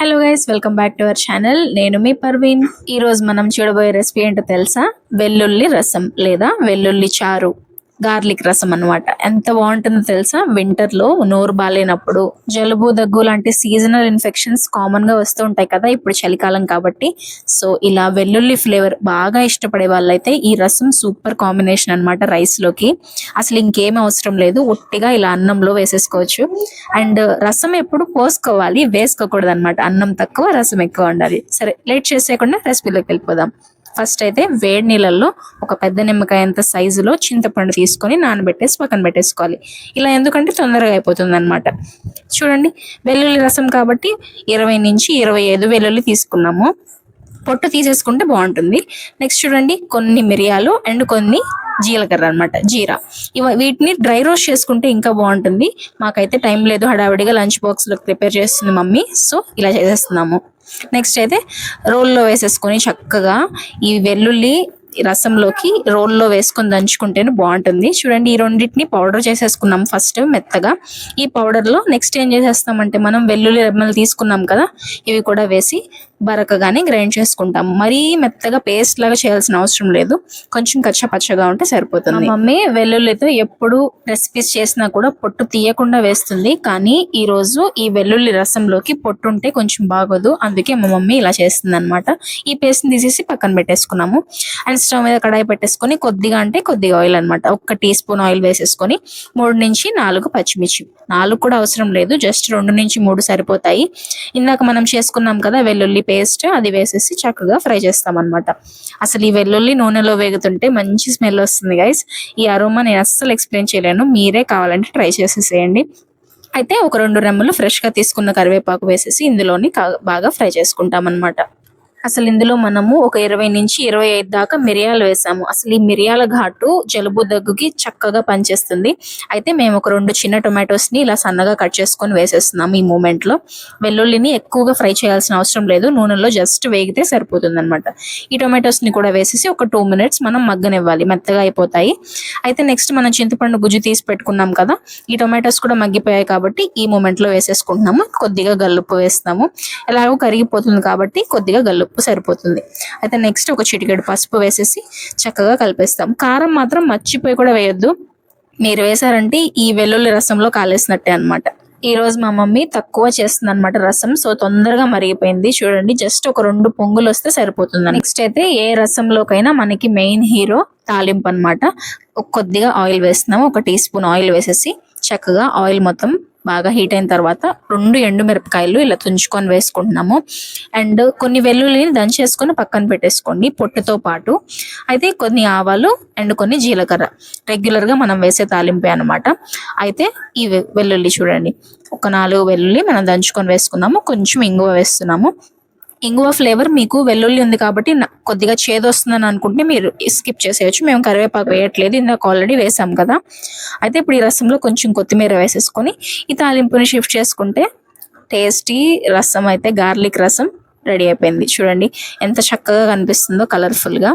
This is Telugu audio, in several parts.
Hello guys welcome back to our channel నేను మీ పర్వీన్ ఈ రోజు మనం చూడబోయే రెసిపీ ఏంటో తెలుసా? వెల్లుల్లి రసం లేదా వెల్లుల్లి చారు. గార్లిక్ రసం అన్నమాట. ఎంత బాగుంటుందో తెలుసా? వింటర్లో నోరు బాగాలేనప్పుడు జలుబు దగ్గు లాంటి సీజనల్ ఇన్ఫెక్షన్స్ కామన్గా వస్తూ ఉంటాయి కదా ఇప్పుడు చలికాలం కాబట్టి. సో ఇలా వెల్లుల్లి ఫ్లేవర్ బాగా ఇష్టపడే వాళ్ళైతే ఈ రసం సూపర్ కాంబినేషన్ అన్నమాట రైస్లోకి అసలు ఇంకేం అవసరం లేదు. ఒట్టిగా ఇలా అన్నంలో వేసేసుకోవచ్చు. అండ్ రసం ఎప్పుడు పోసుకోవాలి? వేసుకోకూడదు అనమాట అన్నం తక్కువ రసం ఎక్కువ ఉండాలి. సరే లేట్ చేసేయకుండా రెసిపీలోకి వెళ్ళిపోదాం. ఫస్ట్ అయితే వేడి నీళ్ళల్లో ఒక పెద్ద నిమ్మకాయ అంత సైజులో చింతపండు తీసుకొని నానబెట్టేసి పక్కన పెట్టేసుకోవాలి. ఇలా ఎందుకంటే తొందరగా అయిపోతుంది అనమాట చూడండి వెల్లుల్లి రసం కాబట్టి ఇరవై నుంచి ఇరవై ఐదు వెల్లుల్లి తీసుకున్నాము. పొట్టు తీసేసుకుంటే బాగుంటుంది. నెక్స్ట్ చూడండి కొన్ని మిరియాలు అండ్ కొన్ని జీలకర్ర అన్నమాట జీరా. ఇవ వీటిని డ్రై రోస్ట్ చేసుకుంటే ఇంకా బాగుంటుంది. మాకైతే టైం లేదు హడావిడిగా లంచ్ బాక్స్లో ప్రిపేర్ చేస్తుంది మమ్మీ. సో ఇలా చేసేస్తున్నాము. నెక్స్ట్ అయితే రోల్లో వేసేసుకొని చక్కగా ఈ వెల్లుల్లి రసంలోకి రోల్లో వేసుకొని దంచుకుంటేనే బాగుంటుంది. చూడండి ఈ రెండింటిని పౌడర్ చేసేసుకున్నాం ఫస్ట్ మెత్తగా. ఈ పౌడర్లో నెక్స్ట్ ఏం చేసేస్తామంటే మనం వెల్లుల్లి రెమ్మలు తీసుకున్నాం కదా ఇవి కూడా వేసి బరకగానే గ్రైండ్ చేసుకుంటాం. మరీ మెత్తగా పేస్ట్ లాగా చేయాల్సిన అవసరం లేదు. కొంచెం కచ్చ పచ్చగా ఉంటే సరిపోతుంది. మమ్మీ వెల్లుల్లితో ఎప్పుడు రెసిపీస్ చేసినా కూడా పొట్టు తీయకుండా వేస్తుంది. కానీ ఈ రోజు ఈ వెల్లుల్లి రసంలోకి పొట్టు ఉంటే కొంచెం బాగోదు. అందుకే మా మమ్మీ ఇలా చేస్తుంది అనమాట ఈ పేస్ట్ తీసేసి పక్కన పెట్టేసుకున్నాము. అండ్ స్టవ్ మీద కడాయి పెట్టేసుకొని కొద్దిగా అంటే కొద్దిగా ఆయిల్ అన్నమాట. ఒక్క టీ స్పూన్ ఆయిల్ వేసేసుకొని మూడు నుంచి నాలుగు పచ్చిమిర్చి. నాలుగు కూడా అవసరం లేదు. జస్ట్ రెండు నుంచి మూడు సరిపోతాయి. ఇందాక మనం చేసుకున్నాం కదా వెల్లుల్లి పేస్ట్ అది వేసేసి చక్కగా ఫ్రై చేస్తాం అనమాట అసలు ఈ వెల్లుల్లి నూనెలో వేగుతుంటే మంచి స్మెల్ వస్తుంది గైస్ ఈ అరోమా నేను అస్సలు ఎక్స్ప్లెయిన్ చేయలేను. మీరే కావాలంటే ట్రై చేసేసేయండి. అయితే ఒక రెండు రెమ్మలు ఫ్రెష్గా తీసుకున్న కరివేపాకు వేసేసి ఇందులోని బాగా ఫ్రై చేసుకుంటామన్నమాట. అసలు ఇందులో మనము ఒక ఇరవై నుంచి ఇరవై ఐదు దాకా మిరియాలు వేసాము. అసలు ఈ మిరియాల ఘాటు జలుబు దగ్గుకి చక్కగా పనిచేస్తుంది. అయితే మేము ఒక రెండు చిన్న టొమాటోస్ని ఇలా సన్నగా కట్ చేసుకొని వేసేస్తున్నాము ఈ మూమెంట్లో. వెల్లుల్లిని ఎక్కువగా ఫ్రై చేయాల్సిన అవసరం లేదు. నూనెలో జస్ట్ వేగితే సరిపోతుంది అనమాట ఈ టొమాటోస్ని కూడా వేసేసి ఒక టూ మినిట్స్ మనం మగ్గనివ్వాలి. మెత్తగా అయిపోతాయి. అయితే నెక్స్ట్ మనం చింతపండు గుజ్జు తీసి పెట్టుకున్నాం కదా ఈ టొమాటోస్ కూడా మగ్గిపోయాయి కాబట్టి ఈ మూమెంట్లో వేసేసుకుంటున్నాము. కొద్దిగా గల్లుపు వేస్తాము. ఎలాగో కరిగిపోతుంది కాబట్టి కొద్దిగా ఉప్పు సరిపోతుంది. అయితే నెక్స్ట్ ఒక చిటికెడు పసుపు వేసేసి చక్కగా కలిపేస్తాం. కారం మాత్రం మర్చిపోయి కూడా వేయొద్దు. మీరు వేసారంటే ఈ వెల్లుల్లి రసంలో కాలేసినట్టే అనమాట ఈ రోజు మా మమ్మీ తక్కువ చేస్తుంది అనమాట రసం సో తొందరగా మరిగిపోయింది. చూడండి జస్ట్ ఒక రెండు పొంగులు వస్తే సరిపోతుంది నెక్స్ట్ అయితే ఏ రసంలోకైనా మనకి మెయిన్ హీరో తాలింపు అనమాట కొద్దిగా ఆయిల్ వేస్తున్నాము. ఒక టీ స్పూన్ ఆయిల్ వేసేసి చక్కగా ఆయిల్ మొత్తం బాగా హీట్ అయిన తర్వాత రెండు ఎండు మిరపకాయలు ఇలా తుంచుకొని వేసుకుంటున్నాము. అండ్ కొన్ని వెల్లుల్లిని దంచేసుకొని పక్కన పెట్టేసుకోండి పొట్టుతో పాటు. అయితే కొన్ని ఆవాలు అండ్ కొన్ని జీలకర్ర. రెగ్యులర్గా మనం వేసే తాలింపే అనమాట అయితే ఈ వెల్లుల్లి చూడండి. ఒక నాలుగు వెల్లుల్లి మనం దంచుకొని వేసుకున్నాము కొంచెం ఇంగువ వేస్తున్నాము. ఇంగువ ఫ్లేవర్ మీకు వెల్లుల్లి ఉంది కాబట్టి కొద్దిగా చేదు వస్తుందని అనుకుంటే మీరు స్కిప్ చేసేయచ్చు. మేము కరివేపాకు వేయట్లేదు. ఇందాక ఆల్రెడీ వేసాం కదా. అయితే ఇప్పుడు ఈ రసంలో కొంచెం కొత్తిమీర వేసేసుకొని ఈ తాలింపుని షిఫ్ట్ చేసుకుంటే టేస్టీ రసం అయితే గార్లిక్ రసం రెడీ అయిపోయింది. చూడండి ఎంత చక్కగా కనిపిస్తుందో కలర్ఫుల్గా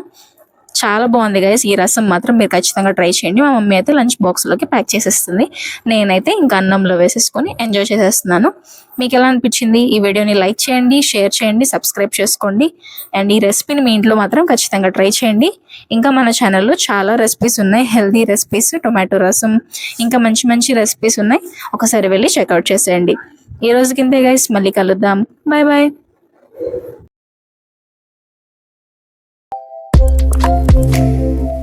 చాలా బాగుంది గైస్ ఈ రసం మాత్రం మీరు ఖచ్చితంగా ట్రై చేయండి. మా మమ్మీ అయితే లంచ్ బాక్స్లోకి ప్యాక్ చేసేస్తుంది. నేనైతే ఇంకా అన్నంలో వేసేసుకొని ఎంజాయ్ చేసేస్తున్నాను. మీకు ఎలా అనిపించింది? ఈ వీడియోని లైక్ చేయండి షేర్ చేయండి సబ్స్క్రైబ్ చేసుకోండి. అండ్ ఈ రెసిపీని మీ ఇంట్లో మాత్రం ఖచ్చితంగా ట్రై చేయండి. ఇంకా మన ఛానల్లో చాలా రెసిపీస్ ఉన్నాయి. హెల్దీ రెసిపీస్ టొమాటో రసం ఇంకా మంచి మంచి రెసిపీస్ ఉన్నాయి. ఒకసారి వెళ్ళి చెక్అవుట్ చేసేయండి. ఈ రోజు కిందే గైస్ మళ్ళీ కలుద్దాం. Bye bye Música